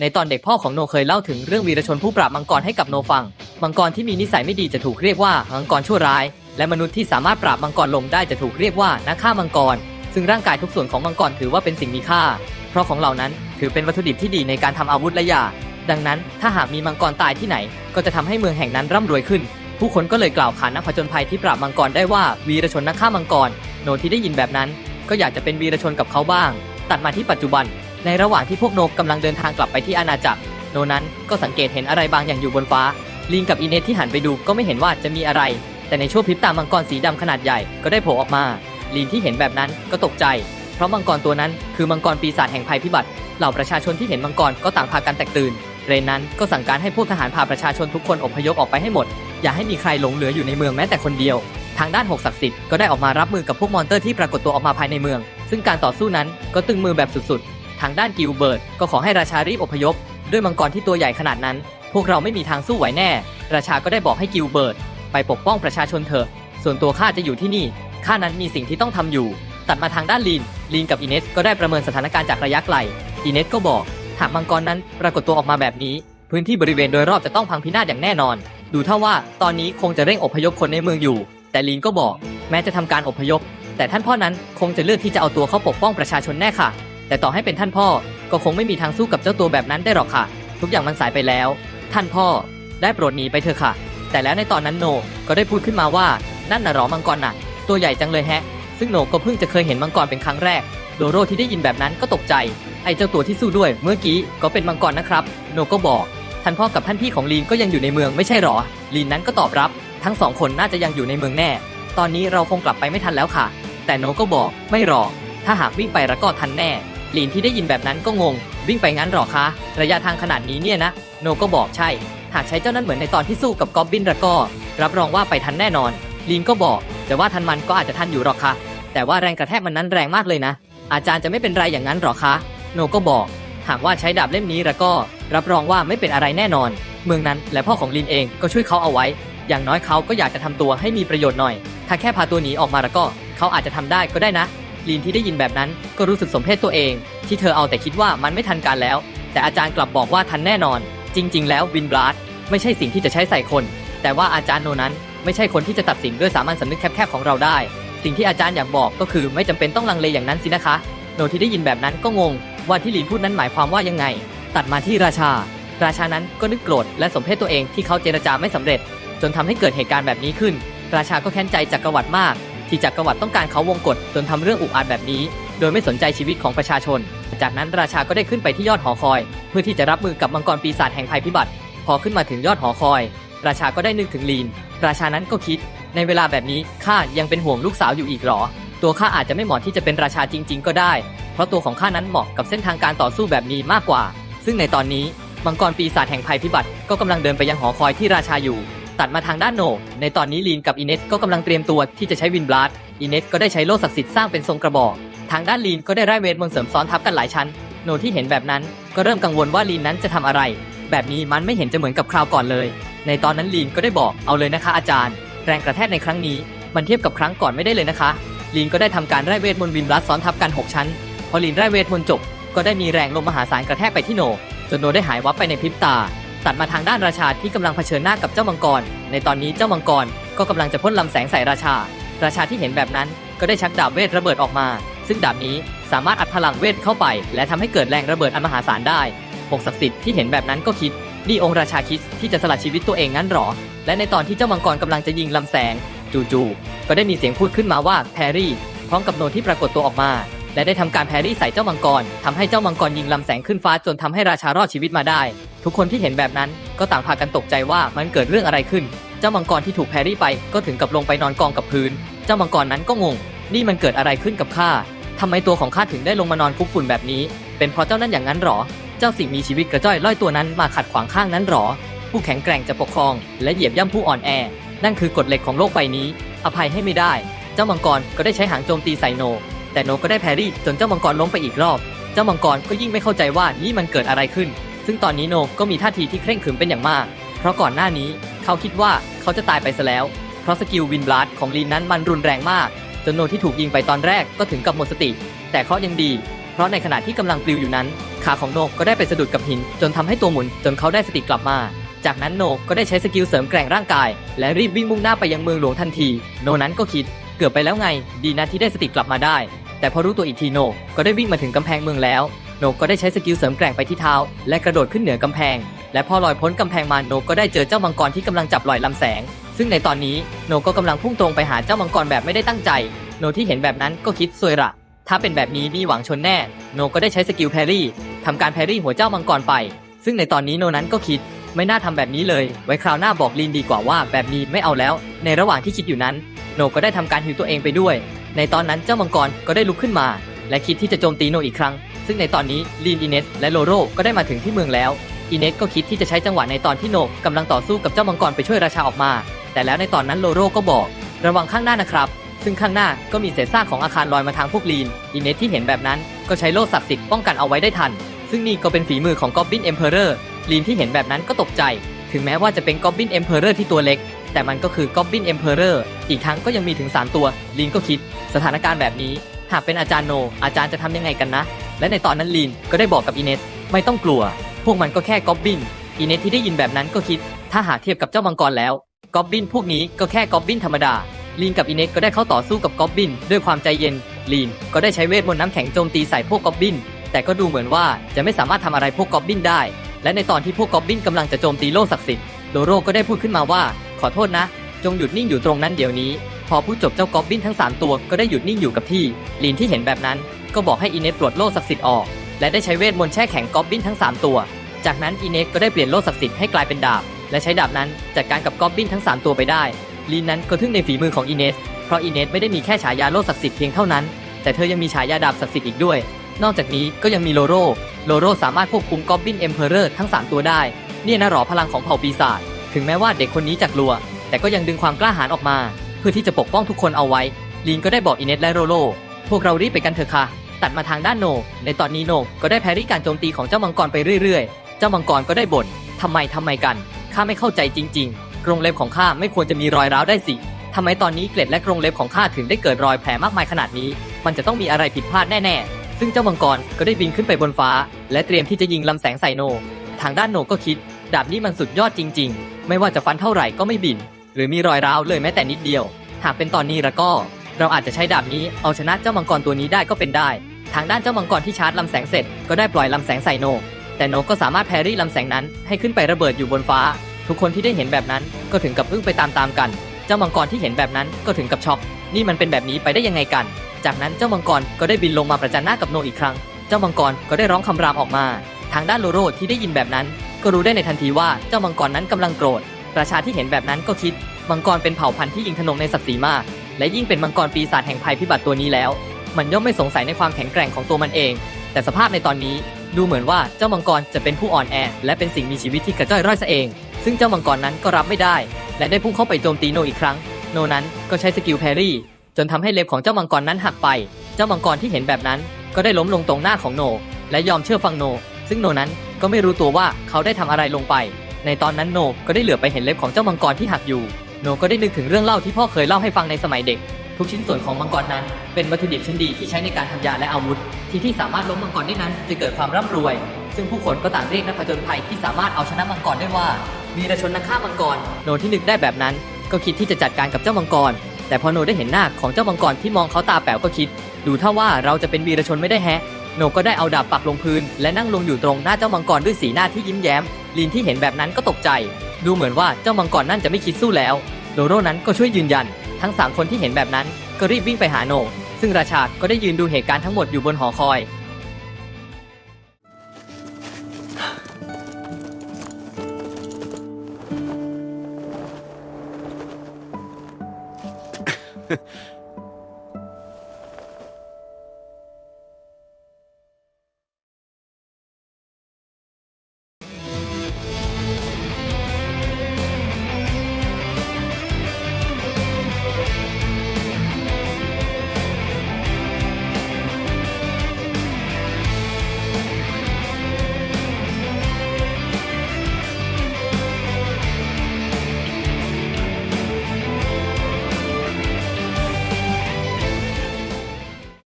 ในตอนเด็กพ่อของโนเคยเล่าถึงเรื่องวีรชนผู้ปราบมังกรให้กับโนฟัง มังกรที่มีนิสัยไม่ดีจะถูกเรียกว่ามังกรชั่วร้าย และมนุษย์ที่สามารถปราบมังกรลมได้จะถูกเรียกว่านักฆ่ามังกร ซึ่งร่างกายทุกส่วนของมังกรถือว่าเป็นสิ่งมีค่า เพราะของเหล่านั้นถือเป็นวัตถุดิบที่ดีในการทำอาวุธและยา ดังนั้นถ้าหากมีมังกรตายที่ไหน ก็จะทำให้เมืองแห่งนั้นร่ำรวยขึ้น ผู้คนก็เลยกล่าวขานนักผจญภัยที่ปราบมังกรได้ว่าวีรชนนักฆ่ามังกร โนที่ได้ยินแบบนั้น ก็อยากจะเป็นวีรชนกับเขาบ้าง ตัดมาที่ปัจจุบัน ในระหว่างที่พวกโนกำลังเดินทางกลับไปที่อาณาจักร โนนั้นก็สังเกตเห็นอะไรบางอย่างอยู่บนฟ้า ลิงกับอีเนสที่หันไปดูก็ไม่เห็นว่าจะมีอะไร แต่ในช่วงพริบตามังกรสีดำขนาดใหญ่ก็ได้โผล่ออกมา ลิงที่เห็นแบบนั้นก็ตกใจ เพราะมังกรตัวนั้นคือมังกรปีศาจแห่งภัยพิบัติ เหล่าประชาชนที่เห็นมังกรก็ต่างพากันแตกตื่น เรนนั้นก็สั่งการให้พวกทหารพาประชาชนทุกคนอพยพออกไปให้หมด อย่าให้มีใครหลงเหลืออยู่ในเมืองแม้แต่คนเดียว ทางด้านหกศักดิ์สิทธิ์ก็ได้ออกมารับมือกับพวกมอนเตอร์ที่ปรากฏตัวออกมาภายในเมือง ซึ่งการต่อสู้นั้นก็ตึงมือแบบสุดๆ ทางด้านกิลเบิร์ตก็ขอให้ราชารีบอพยพ ด้วยมังกรที่ตัวใหญ่ขนาดนั้น พวกเราไม่มีทางสู้ไหวแน่ ราชาก็ได้บอกให้กิลเบิร์ตไปปกป้องประชาชนเถอะ ส่วนตัวข้าจะอยู่ที่นี่ ข้านั้นมีสิ่งที่ต้องทำอยู่ ตัดมาทางด้านลีน ลีนกับอินเนสก็ได้ประเมินสถานการณ์จากระยะไกล อินเนสก็บอก หากมังกรนั้นปรากฏตัวออกมาแบบนี้ พื้นที่บริเวณโดยรอบจะต้องพังพินาศอย่างแน่นอน ดูเท่าว่าตอนนี้คงจะเร่งอพยพคนในเมืองอยู่ แต่ลีนก็บอก แม้จะทำการอพยพ แต่ท่านพ่อนั้นคงจะเลือกที่จะเอาตัวเข้าปกป้องประชาชนแน่ค่ะ แต่ต่อให้เป็นท่านพ่อก็คงไม่มีทางสู้กับเจ้าตัวแบบนั้นได้หรอกค่ะ ทุกอย่างมันสายไปแล้ว ท่านพ่อได้โปรดหนีไปเถอะค่ะ แต่แล้วในตอนนั้นโนก็ได้พูดขึ้นมาว่านั่นน่ะหรอมังกรน่ะ ตัวใหญ่จังเลยแฮะ ซึ่งโนก็เพิ่งจะเคยเห็นมังกรเป็นครั้งแรก โดโรที่ได้ยินแบบนั้นก็ตกใจ ไอ้เจ้าตัวที่สู้ด้วยเมื่อกี้ก็เป็นมังกรนะครับ โนก็บอกท่านพ่อกับท่านพี่ของลีนก็ยังอยู่ในเมืองไม่ใช่หรอ ลีนนั้นก็ตอบรับ ทั้งสองคนน่าจะยังอยู่ในเมืองแน่ ตอนนี้เราคงกลับไปไม่ทันแล้วค่ะ แต่โนก็บอกไม่หรอกถ้าหากวิ่งไปแล้วก็ทันแน่ ลีนที่ได้ยินแบบนั้นก็งง วิ่งไปงั้นหรอคะ ระยะทางขนาดนี้เนี่ยนะ โนก็บอกใช่ หากใช้เจ้านั้นเหมือนในตอนที่สู้กับกอบบินแล้วก็ รับรองว่าไปทันแน่นอนลีนก็บอก แต่ว่าทันมันก็อาจจะทันอยู่หรอกค่ะ แต่ว่าแรงกระแทกมันนั้นแรงมากเลยนะ อาจารย์จะไม่เป็นไรอย่างนั้นหรอคะ โนก็บอก หากว่าใช้ดาบเล่มนี้แล้วก็ รับรองว่าไม่เป็นอะไรแน่นอน เมืองนั้นและพ่อของลินเองก็ช่วยเขาเอาไว้ อย่างน้อยเขาก็อยากจะทำตัวให้มีประโยชน์หน่อย ถ้าแค่พาตัวหนีออกมาแล้วก็ เขาอาจจะทำได้ก็ได้นะ ลินที่ได้ยินแบบนั้นก็รู้สึกสมเพชตัวเอง ที่เธอเอาแต่คิดว่ามันไม่ทันการแล้ว แต่อาจารย์กลับบอกว่าทันแน่นอน จริง ๆ แล้ววินบลัดไม่ใช่สิ่งที่จะใช้ใส่คน แต่ว่าอาจารย์โนนั้นไม่ใช่คนที่จะตัดสินด้วยสามัญสำนึกแคบๆของเราได้ สิ่งที่อาจารย์อยากบอกก็คือไม่จำเป็นต้องลังเลอย่างนั้นสินะคะ โนที่ได้ยินแบบนั้นก็งง ว่าที่ลินพูดนั้นหมายความว่ายังไง ตัดมาที่ราชา ราชานั้นก็นึกโกรธและสมเพชตัวเองที่เขาเจรจาไม่สำเร็จ จนทำให้เกิดเหตุการณ์แบบนี้ขึ้น ราชาก็แค้นใจจักรวรรดิมาก ที่จักรวรรดิต้องการเขาวงกฏจนทำเรื่องอุกอาจแบบนี้ โดยไม่สนใจชีวิตของประชาชน จากนั้นราชาก็ได้ขึ้นไปที่ยอดหอคอย เพื่อที่จะรับมือกับมังกรปีศาจแห่งภัยพิบัติ พอขึ้นมาถึงยอดหอคอย ราชาก็ได้นึกถึงลีน ราชานั้นก็คิด ในเวลาแบบนี้ข้ายังเป็นห่วงลูกสาวอยู่อีกหรอ ตัวข้าอาจจะไม่เหมาะที่จะเป็นราชาจริง ๆ ก็ได้ เพราะตัวของข้านั้นเหมาะกับเส้นทางการต่อสู้แบบนี้มากกว่า ซึ่งในตอนนี้มังกรปีศาจแห่งภัยพิบัติก็กำลังเดินไปยังหอคอยที่ราชาอยู่ ตัดมาทางด้านโนในตอนนี้ลีนกับอินเนสก็กำลังเตรียมตัวที่จะใช้วินบลัดอินเนสก็ได้ใช้โล่ศักดิ์สิทธิ์สร้างเป็นทรงกระบอก ทางด้านลีนก็ได้ไร้เวทมนต์เสริมซ้อนทับกันหลายชั้น โนที่เห็นแบบนั้นก็เริ่มกังวลว่าลีนนั้นจะทำอะไร แบบนี้มันไม่เห็นจะเหมือนกับคราวก่อนเลย ในตอนนั้นลีนก็ได้บอกเอาเลยนะคะ อาจารย์ แรงกระแทกในครั้งนี้ มันเทียบกับครั้งก่อนไม่ได้เลยนะคะ ลีนก็ได้ทำการไร้เวทมนต์วินบลัดซ้อนทับกัน 6 ชั้น พอลีนไร้เวทมนต์จบ ก็ได้มีแรงลมมหาศาลกระแทกไปที่โนจนโนได้หายวับไปในพริบตา ตัดมาทางด้านราชาที่กำลังเผชิญหน้ากับเจ้ามังกร ในตอนนี้เจ้ามังกรก็กำลังจะพ่นลำแสงใส่ราชา ราชาที่เห็นแบบนั้นก็ได้ชักดาบเวทระเบิดออกมา ซึ่งดาบนี้สามารถอัดพลังเวทเข้าไป และทำให้เกิดแรงระเบิดอันมหาศาลได้หกศักดิ์สิทธิ์ที่เห็นแบบนั้นก็คิดนี่องค์ราชาคิดที่จะสละชีวิตตัวเองงั้นหรอ และในตอนที่เจ้ามังกรกำลังจะยิงลำแสง จู่ๆก็ได้มีเสียงพูดขึ้นมาว่าแพรรี่พร้อมกับโนที่ปรากฏตัวออกมา และได้ทำการแพรรี่ใส่เจ้ามังกรทำให้เจ้ามังกรยิงลำแสงขึ้นฟ้าจนทำให้ราชารอดชีวิตมาได้ ทุกคนที่เห็นแบบนั้นก็ต่างพากันตกใจว่ามันเกิดเรื่องอะไรขึ้น เจ้ามังกรที่ถูกแพรรี่ไปก็ถึงกับลงไปนอนกองกับพื้น เจ้ามังกรนั้นก็งง นี่มันเกิดอะไรขึ้นกับข้าทำไมตัวของข้าถึงได้ลงมานอนคุกฝุ่นแบบนี้ เป็นเพราะเจ้านั้นอย่างนั้นหรอ เจ้าสิ่งมีชีวิตกระจ้อยล่อยตัวนั้นมาขัดขวางข้างนั้นหรอ ผู้แข็งแกร่งจะปกครอง และเหยียบย่ำผู้อ่อนแอ นั่นคือกฎเหล็กของโลกใบนี้ อภัยให้ไม่ได้ เจ้ามังกรก็ได้ใช้หางโจมตีใส่โน แต่โนก็ได้แพรรี่จนเจ้ามังกรล้มไปอีกรอบ เจ้ามังกรก็ยิ่งไม่เข้าใจว่านี่มันเกิดอะไรขึ้น ซึ่งตอนนี้โนก็มีท่าทีที่เคร่งขรึมเป็นอย่างมาก เพราะก่อนหน้านี้เขาคิดว่าเขาจะตายไปซะแล้ว เพราะสกิลวินบลัดของลีนนั้นมันรุนแรงมาก จนโนที่ถูกยิงไปตอนแรกก็ถึงกับหมดสติ แต่เคราะยังดี เพราะในขณะที่กำลังปลิวอยู่นั้น ขาของโนก็ได้ไปสะดุดกับหิน จนทำให้ตัวหมุนจนเขาได้สติกลับมาจากนั้นโนก็ได้ใช้สกิลเสริมแกร่งร่างกาย และรีบวิ่งมุ่งหน้าไปยังเมืองหลวงทันที โนนั้นก็คิด เกือบไปแล้วไง ดีนะที่ได้สติกลับมาได้ แต่พอรู้ตัวอีกทีโนก็ได้วิ่งมาถึงกำแพงเมืองแล้ว โนก็ได้ใช้สกิลเสริมแกร่งไปที่เท้า และกระโดดขึ้นเหนือกำแพง และพอลอยพ้นกำแพงมาโนก็ได้เจอเจ้ามังกรที่กำลังจับลอยลำแสง ซึ่งในตอนนี้โนก็กำลังพุ่งตรงไปหาเจ้ามังกรแบบไม่ได้ตั้งใจ โนที่เห็นแบบนั้นก็คิดซวยละถ้าเป็นแบบนี้มีหวังชนแน่ โนก็ได้ใช้สกิลแพรรี่ทำการแพรรี่หัวเจ้ามังกรไป ซึ่งในตอนนี้โนนั้นก็คิดไม่น่าทำแบบนี้เลย ไว้คราวหน้าบอกลีนดีกว่าว่าแบบนี้ไม่เอาแล้ว ในระหว่างที่คิดอยู่นั้น โนก็ได้ทำการฮิวตัวเองไปด้วย ในตอนนั้นเจ้ามังกรก็ได้ลุกขึ้นมา และคิดที่จะโจมตีโนอีกครั้ง ซึ่งในตอนนี้ลีนอินเนสและโลโรก็ได้มาถึงที่เมืองแล้วอินเนสก็คิดที่จะใช้จังหวะในตอนที่โนกำลังต่อสู้กับเจ้ามังกรไปช่วยราชาออกมา แต่แล้วในตอนนั้นโลโรก็บอก ระวังข้างหน้านะครับ ซึ่งข้างหน้าก็มีเศษซากของอาคารลอยมาทางพวกลีนอินเนสที่เห็นแบบนั้นก็ใช้โล่ศักดิ์สิทธิ์ป้องกันเอาไว้ได้ทัน ซึ่งนี่ก็เป็นฝีมือของกอบบินเอ็มเพอเรอร์ลีนที่เห็นแบบนั้นก็ตกใจ ถึงแม้ว่าจะเป็นกอบบินเอ็มเพอเรอร์ที่ตัวเล็ก แต่มันก็คือกอบบินเอ็มเพอเรอร์อีกทั้งก็ยังมีถึง 3 ตัวลีนก็คิด สถานการณ์แบบนี้ หากเป็นอาจารย์โน อาจารย์จะทำยังไงกันนะ และในตอนนั้นลีนก็ได้บอกกับอินเนสไม่ต้องกลัว พวกมันก็แค่กอบบินอินเนสที่ได้ยินแบบนั้นก็คิด ถ้าหากเทียบกับเจ้ามังกรแล้วกอบบินพวกนี้ก็แค่กอบบินธรรมดาลีนกับอินเนสก็ได้เข้าต่อสู้กับกอบบินด้วยความใจเย็นลีนก็ได้ใช้เวทมนต์น้ำแข็งโจมตีใส่พวกกอบบิน แต่ก็ดูเหมือนว่าจะไม่สามารถทำอะไรพวกกอบบินได้ และในตอนที่พวกกอบบินกำลังจะโจมตีโล่ศักดิ์สิทธิ์โดโรก็ได้พูดขึ้นมาว่า อโทษนะ จงหยุดนิ่งอยู่ตรงนั้นเดี๋ยวนี้ พอพูดจบเจ้ากอบบินทั้ง 3 ตัวก็ได้หยุดนิ่งอยู่กับที่ลีนที่เห็นแบบนั้น ก็บอกให้อินเนสปลดโล่ศักดิ์สิทธิ์ออก และได้ใช้เวทมนต์แช่แข็งกอบบินทั้ง 3 ตัว จากนั้นอินเนสก็ได้เปลี่ยนโล่ศักดิ์สิทธิ์ให้กลายเป็นดาบ และใช้ดาบนั้นจัดการกับกอบบินทั้ง 3 ตัวไปได้ลีนนั้นก็ทึ่งในฝีมือของอินเนสเพราะอินเนสไม่ได้มีแค่ฉายาโล่ศักดิ์สิทธิ์เพียงเท่านั้น แต่เธอยังมีฉายาดาบศักดิ์สิทธิ์อีกด้วย นอกจากนี้ก็ยังมีโลโรโลโรสามารถควบคุมกอบบินเอ็มเพอเรอร์ทั้ง 3 ตัวได้ เนี่ยนะหรอพลังของเผ่าปีศาจ ถึงแม้ว่าเด็กคนนี้จะกลัว แต่ก็ยังดึงความกล้าหาญออกมา เพื่อที่จะปกป้องทุกคนเอาไว้ลีนก็ได้บอกอินเนสและโรโล พวกเรารีบไปกันเถอะค่ะ ตัดมาทางด้านโน ในตอนนี้โนก็ได้แพรรี่การโจมตีของเจ้ามังกรไปเรื่อยๆ เจ้ามังกรก็ได้บ่นทำไมทำไมกัน ข้าไม่เข้าใจจริงๆ กรงเล็บของข้าไม่ควรจะมีรอยร้าวได้สิทำไมตอนนี้เกล็ดและกรงเล็บของข้าถึงได้เกิดรอยแผลมากมายขนาดนี้ มันจะต้องมีอะไรผิดพลาดแน่ๆ ซึ่งเจ้ามังกรก็ได้บินขึ้นไปบนฟ้า และเตรียมที่จะยิงลำแสงใส่โน ทางด้านโนก็คิด ดาบนี้มันสุดยอดจริง ๆ ไม่ว่าจะฟันเท่าไหร่ก็ไม่บิน หรือมีรอยร้าวเลยแม้แต่นิดเดียว หากเป็นตอนนี้แล้วก็ เราอาจจะใช้ดาบนี้เอาชนะเจ้ามังกรตัวนี้ได้ก็เป็นได้ ทางด้านเจ้ามังกรที่ชาร์จลำแสงเสร็จก็ได้ปล่อยลำแสงใส่โน แต่โนก็สามารถแพรรี่ลำแสงนั้นให้ขึ้นไประเบิดอยู่บนฟ้า ทุกคนที่ได้เห็นแบบนั้นก็ถึงกับอึ้งไปตามๆกัน เจ้ามังกรที่เห็นแบบนั้นก็ถึงกับช็อก นี่มันเป็นแบบนี้ไปได้ยังไงกัน จากนั้นเจ้ามังกรก็ได้บินลงมาประจันหน้ากับโนอีกครั้ง เจ้ามังกรก็ได้ร้องคำรามออกมา ทางด้านโลโรที่ได้ยินแบบนั้น ก็รู้ได้ในทันทีว่าเจ้ามังกรนั้นกำลังโกรธ ประชาที่เห็นแบบนั้นก็คิด มังกรเป็นเผ่าพันธุ์ที่ยิงธนงในศักดิ์ศรีมาก และยิ่งเป็นมังกรปีศาจแห่งภัยพิบัติตัวนี้แล้ว มันย่อมไม่สงสัยในความแข็งแกร่งของตัวมันเอง แต่สภาพในตอนนี้ดูเหมือนว่าเจ้ามังกรจะเป็นผู้อ่อนแอ และเป็นสิ่งมีชีวิตที่กระจ้อยร่อยซะเอง ซึ่งเจ้ามังกรนั้นก็รับไม่ได้ และได้พุ่งเข้าไปโจมตีโนอีกครั้ง โนนั้นก็ใช้สกิลแพรรี่ จนทำให้เล็บของเจ้ามังกรนั้นหักไป เจ้ามังกรที่เห็นแบบนั้น ก็ได้ล้มลงตรงหน้าของโน และยอมเชื่อฟังโน ซึ่งโนนั้น ก็ไม่รู้ตัวว่าเขาได้ทำอะไรลงไป ในตอนนั้นโนก็ได้เหลือบไปเห็นเล็บของเจ้ามังกรที่หักอยู่ โนก็ได้นึกถึงเรื่องเล่าที่พ่อเคยเล่าให้ฟังในสมัยเด็ก ทุกชิ้นส่วนของมังกรนั้น เป็นวัตถุดิบชั้นดีที่ใช้ในการทำยาและอาวุธ ที่ที่สามารถล้มมังกรได้นั้นจะเกิดความร่ำรวย ซึ่งผู้คนก็ต่างเรียกนักผจญภัยที่สามารถเอาชนะมังกรได้ว่าวีรชนนักฆ่ามังกร โนที่นึกได้แบบนั้น ก็คิดที่จะจัดการกับเจ้ามังกร แต่พอโนได้เห็นหน้าของเจ้ามังกรที่มองเขาตาแป๋วก็คิด ดูถ้าว่าเราจะเป็นวีรชนไม่ได้แฮะ โหนก็ได้เอาดาบปักลงพื้น และนั่งลงอยู่ตรงหน้าเจ้ามังกรด้วยสีหน้าที่ยิ้มแย้ม ลินที่เห็นแบบนั้นก็ตกใจ ดูเหมือนว่าเจ้ามังกรนั่นจะไม่คิดสู้แล้ว โดโรนั้นก็ช่วยยืนยัน ทั้งสามคนที่เห็นแบบนั้นก็รีบวิ่งไปหาโหนซึ่งราชาก็ได้ยืนดูเหตุการณ์ทั้งหมดอยู่บนหอคอย